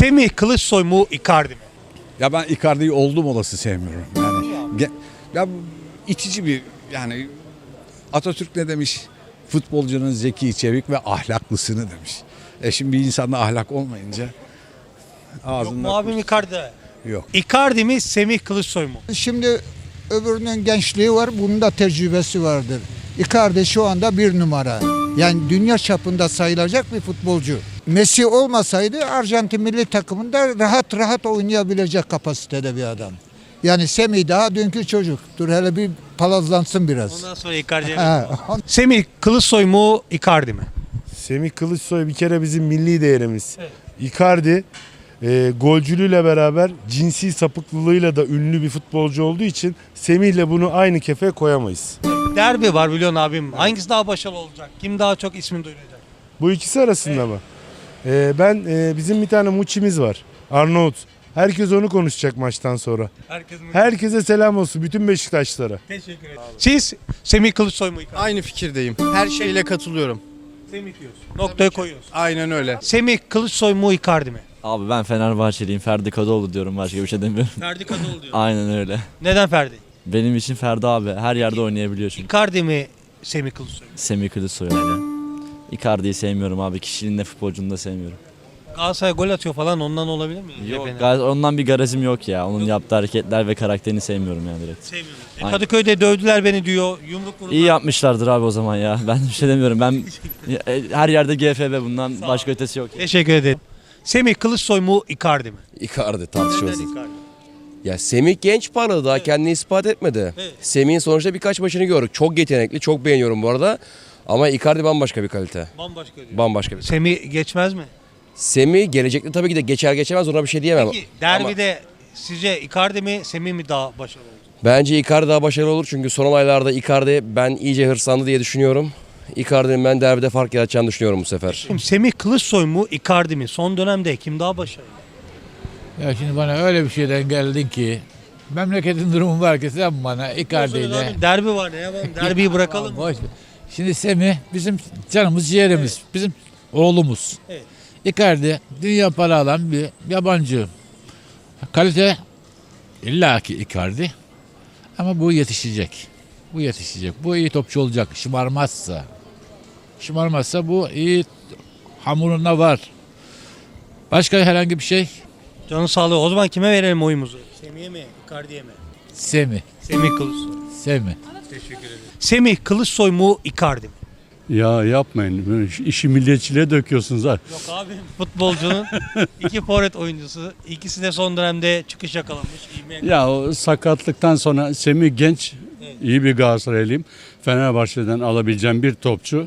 Semih Kılıçsoy mu Icardi mi? Ya ben Icardi'yi oldum olası sevmiyorum. Yani ge- ya itici bir yani Atatürk ne demiş? Futbolcunun zeki, çevik ve ahlaklısını demiş. E şimdi bir insanda ahlak olmayınca Yok ağzında mu abim Icardi? yok. Icardi mi Semih Kılıçsoy mu? Şimdi öbürünün gençliği var, bunun da tecrübesi vardır. Icardi şu anda bir numara. Yani dünya çapında sayılacak bir futbolcu. Messi olmasaydı Arjantin milli takımında rahat rahat oynayabilecek kapasitede bir adam. Yani Semih daha dünkü çocuk. Dur hele bir palazlansın biraz. Ondan sonra Icardi'ye Ha, Semih Kılıçsoy mu Icardi mi? Semih Kılıçsoy bir kere bizim milli değerimiz. Icardi e, golcülüğüyle beraber cinsi sapıklılığıyla da ünlü bir futbolcu olduğu için Semih'le bunu aynı kefeye koyamayız. Derbi var biliyorsun abim. Hangisi daha başarılı olacak? Kim daha çok ismini duyuracak? Bu ikisi arasında mı? E, ben e, bizim bir tane Muçi'miz var. Arnavut. Herkes onu konuşacak maçtan sonra. Herkesin Herkese selam olsun bütün Beşiktaşlara. Teşekkür ederim. Siz Semih Kılıçsoy mu? Aynı fikirdeyim. Her şeyle katılıyorum. Semih diyorsun. Noktayı koyuyorsun. Aynen öyle. Semih Kılıçsoy mu Icardi mi? Abi ben Fenerbahçeliyim. Ferdi Kadıoğlu diyorum. Başka bir şey demiyorum. Ferdi Kadıoğlu diyor. Aynen öyle. Neden Ferdi? Benim için Ferdi abi her yerde oynayabiliyor çünkü. Icardi mi Semih Kılıçsoy mu? Semih Kılıçsoy öyle. Icardi'yi sevmiyorum abi. Kişiliğini de futbolcunu da sevmiyorum. Galatasaray gol atıyor falan ondan olabilir mi? Yok, gaz- ondan bir garezim yok ya. Onun yaptığı hareketler ve karakterini sevmiyorum yani direkt. Sevmiyorum. E, Aynen. Kadıköy'de dövdüler beni diyor. Yumruk vurdular. İyi yapmışlardır abi o zaman ya. Ben bir şey demiyorum. Ben e, her yerde GFB bundan başka ötesi yok. Teşekkür ederim. Semih Kılıçsoy mu Icardi mi? Icardi tartışmasız. Icardi? Ya Semih genç parladı daha kendini ispat etmedi. Evet. Semih'in sonuçta birkaç maçını gördük. Çok yetenekli, çok beğeniyorum bu arada. Ama Icardi bambaşka bir kalite. Bambaşka diyor. Bambaşka bir. Semih geçmez mi? Semih gelecekte tabii ki de geçer geçemez ona bir şey diyemem. Peki derbide sizce Icardi mi Semih mi daha başarılı olacak? Bence Icardi daha başarılı olur çünkü son olaylarda Icardi ben iyice hırslandı diye düşünüyorum. Icardi'nin ben derbide fark yaratacağını düşünüyorum bu sefer. Şimdi Semih Kılıçsoy mu Icardi mi? Son dönemde kim daha başarılı? Ya şimdi bana öyle bir şeyden geldin ki memleketin durumu var ki sen bana Icardi ile Derbi var ne yapalım? Derbiyi bırakalım. Boş ver. Şimdi Semih bizim canımız ciğerimiz. Bizim oğlumuz. Evet. Icardi dünya para alan bir yabancı. Kalite illaki Icardi. Ama bu yetişecek. Bu yetişecek. Bu iyi topçu olacak. Şımarmazsa. Şımarmazsa bu iyi hamurunda var. Başka herhangi bir şey? Canın sağlığı. O zaman kime verelim oyumuzu? Semih'e mi? Icardi'ye mi? Semih. Semih Kılıçsoy. Semih. Semih Kılıçsoy mu Icardi mi? Ya yapmayın. İşi milliyetçiliğe döküyorsunuz ha. Yok abi. Futbolcunun iki forvet oyuncusu. İkisi de son dönemde çıkış yakalamış. Ya o sakatlıktan sonra Semih Genç iyi bir Galatasaraylıyım. Fenerbahçe'den alabileceğim bir topçu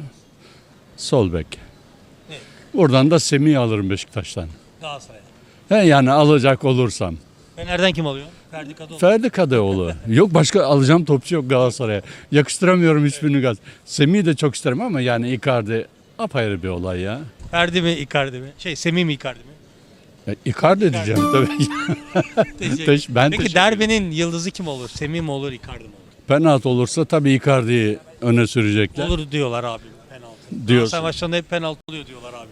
sol bek. Evet. Buradan da Semih'i alırım Beşiktaş'tan. Galatasaray'a. He yani alacak olursam. Fener'den kim alıyor? Ferdi Kadıoğlu. Ferdi Kadıoğlu. yok başka alacağım topçu yok Galatasaray'a. Yakıştıramıyorum hiçbirini Gal. Semih'i de çok isterim ama yani Icardi apayrı bir olay ya. Ferdi mi Icardi mi? Şey Semih mi Icardi mi? ya Icardi diyeceğim tabii. Teşekkür. Teş- ben Peki derbinin yıldızı kim olur? Semih mi olur Icardi mi olur? Penaltı olursa tabii Icardi'yi öne sürecekler. Olur diyorlar abi penaltı. Diyorsun. Maçlarında hep penaltı oluyor diyorlar abi.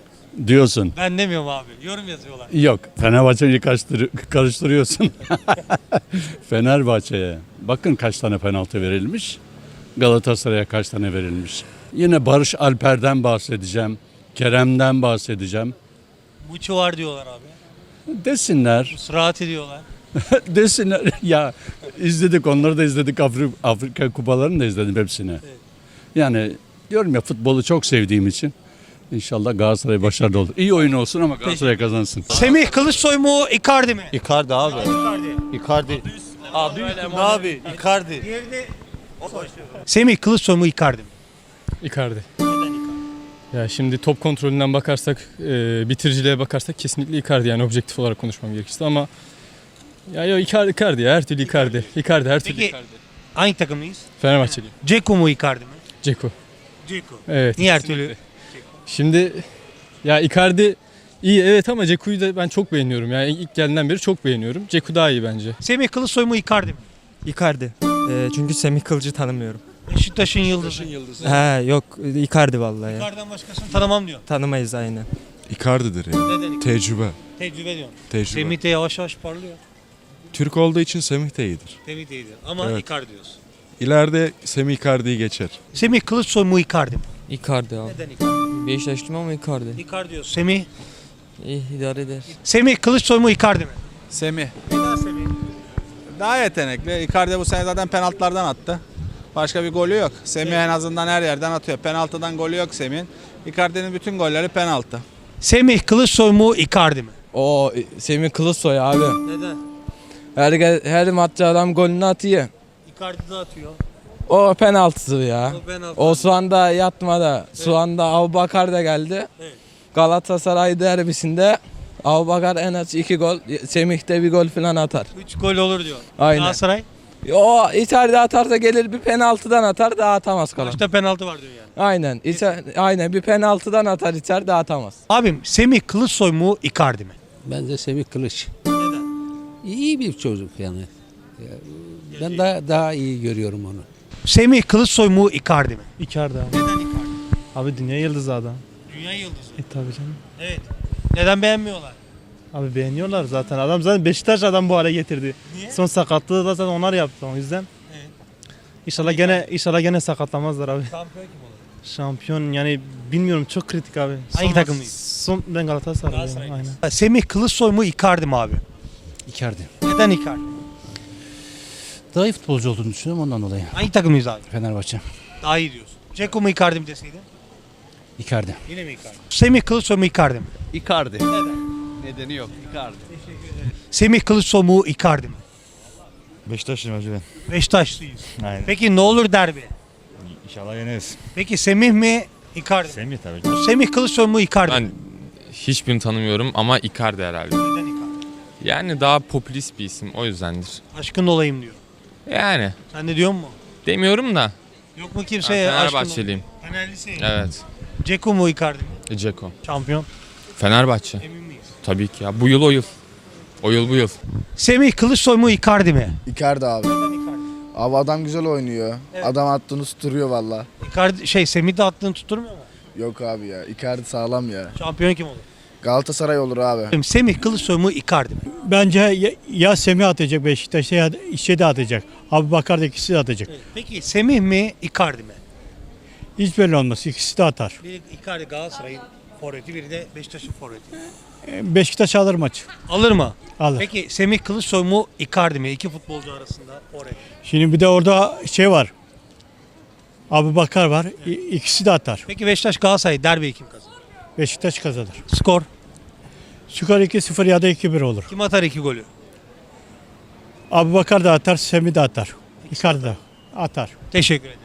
Diyorsun. Ben demiyorum abi. Yorum yazıyorlar. Yok. Fenerbahçe'yi karıştır karıştırıyorsun. Fenerbahçe'ye. Bakın kaç tane penaltı verilmiş. Galatasaray'a kaç tane verilmiş. Yine Barış Alper'den bahsedeceğim. Kerem'den bahsedeceğim. Muçi var diyorlar abi. Desinler. Sıraat ediyorlar. Desinler. ya izledik onları da izledik. Afrika, Afrika kupalarını da izledim hepsini. Yani diyorum ya futbolu çok sevdiğim için İnşallah Galatasaray başarılı olur. İyi oyun olsun ama Galatasaray kazansın. Semih Kılıçsoy mu Icardi mi? Icardi abi. Icardi. Icardi. Adı üstünde abi. Icardi. Semih Kılıçsoy mu Icardi mi? Icardi. Ya şimdi top kontrolünden bakarsak, e, bitiriciliğe bakarsak kesinlikle Icardi yani objektif olarak konuşmam gerekirse ama ya ya Icardi, Icardi ya her türlü Icardi. Icardi her türlü Peki- Icardi. Hangi takımlıyız? Fenerbahçeliyim. Ceko mu Icardi mi? Ceko. Ceko. Evet. Niye her kesinlikle. Şimdi ya Icardi iyi evet ama Ceko'yu da ben çok beğeniyorum. Yani ilk geldiğinden beri çok beğeniyorum. Ceko daha iyi bence. Semih Kılıçsoy mu Icardi mi? Icardi. Ee, çünkü Semih Kılıcı tanımıyorum. Beşiktaş'ın yıldızı. He yok Icardi vallahi ya. Icardi'den başkasını tanımam diyor. Tanımayız aynen. Icardi'dir ya. Neden Icardi? Tecrübe. Tecrübe diyorum. Tecrübe. Semih de yavaş yavaş parlıyor. Türk olduğu için Semih de iyidir. Semih de iyidir. Ama Evet. Icardi diyorsun. İleride Semih Icardi'yi geçer. Semih Kılıçsoy mu Icardi mi? Icardi abi. Neden Icardi? Beşiktaşlıyım ama Icardi. Icardi diyorsun. Semih. İyi idare eder. Semih Kılıçsoy mu Icardi mi? Semih. Neden Semih? Daha yetenekli. Icardi bu sene zaten penaltılardan attı. Başka bir golü yok. Semih en azından her yerden atıyor. Penaltıdan golü yok Semih'in. Icardi'nin bütün golleri penaltı. Semih Kılıçsoy mu Icardi mi? O Semih Kılıçsoy abi. Neden? Her, her maçta adam golünü atıyor. Icardi de atıyor. O penaltısı ya. O penaltı. O şu anda yatmada. Şu anda Abubakar da geldi. Evet. Galatasaray derbisinde Abubakar en az iki gol, Semih de bir gol falan atar. 3 gol olur diyor. Aynen. Galatasaray O içeride atarsa gelir bir penaltıdan atar daha atamaz kalan. kaçta penaltı var diyor yani. Aynen. içer- aynen bir penaltıdan atar içer daha atamaz. Abim Semih Kılıçsoy mu Icardi mi? Bence Semih Kılıç. Neden? İyi bir çocuk yani. Ben daha daha iyi görüyorum onu. Semih Kılıçsoy mu Icardi mi? Icardi abi. Neden Icardi? Abi dünya yıldızı adam. Dünya yıldızı. E tabii canım. Evet. Neden beğenmiyorlar? Abi beğeniyorlar zaten. Adam zaten Beşiktaş adam bu hale getirdi. Niye? Son sakatlığı da zaten onlar yaptı o yüzden. Evet. İnşallah gene inşallah gene sakatlamazlar abi. Şampiyon kim olur? Şampiyon yani bilmiyorum çok kritik abi. Hangi Son- takımlıyız? Son ben Galatasaraylıyım. Galatasaray'ız. Aynen. Semih Kılıçsoy mu Icardi mi abi? Icardi. Neden Icardi? Daha iyi futbolcu olduğunu düşünüyorum ondan dolayı. Hangi takımlıyız abi? Fenerbahçe. Daha iyi diyorsun. Ceko mu Icardi mi deseydin? Icardi. Yine mi Icardi? Semih Kılıçsoy mu Icardi mi? Icardi. Neden? Nedeni yok. Icardi. Semih Kılıçsoy mu Icardi mi? Beşiktaşlıyım hacı ben. Beşiktaşlıyız. Aynen. Peki ne olur derbi? İnşallah yeneriz. Peki Semih mi Icardi mi? Semih tabii. Semih Kılıçsoy mu Icardi mi? hiçbirini tanımıyorum ama Icardi herhalde. Neden Icardi? Yani daha popülist bir isim o yüzdendir. Aşkın olayım diyor. Yani Sen de diyor mu? demiyorum da Yok mu kimseye aşkın olayım? Fenerlisin. Evet. Ceko mu Icardi mi? Ceko. Şampiyon. Fenerbahçe. Emin miyiz? Tabii ki ya. Bu yıl o yıl. O yıl bu yıl. Semih Kılıçsoy mu Icardi mi? Icardi abi. Abi adam güzel oynuyor. Evet. Adam attığını tutturuyor valla. Icardi şey Semih de attığını tutturmuyor mu? Yok abi ya. Icardi sağlam ya. Şampiyon kim olur? Galatasaray olur abi. Semih Kılıçsoy mu Icardi mi? Bence ya, ya Semih atacak Beşiktaş'ta ya işe de atacak. Abi Bakar da ikisi de atacak. Peki Semih mi Icardi mi? Hiç belli olmaz. İkisi de atar. Biri Icardi Galatasaray'ın forveti, biri de Beşiktaş'ın forveti. Beşiktaş alır maçı. Alır mı? Alır. Peki Semih Kılıçsoy mu Icardi mi? İki futbolcu arasında forvet. Şimdi bir de orada şey var. Abi Bakar var. İ- İkisi de atar. Peki Beşiktaş Galatasaray derbi kim kazanır? Beşiktaş kazanır. Skor. Skor 2-0 ya da 2-1 olur. Kim atar iki golü? Abi Bakar da atar, Semih de atar. Icardi de atar. Teşekkür ederim.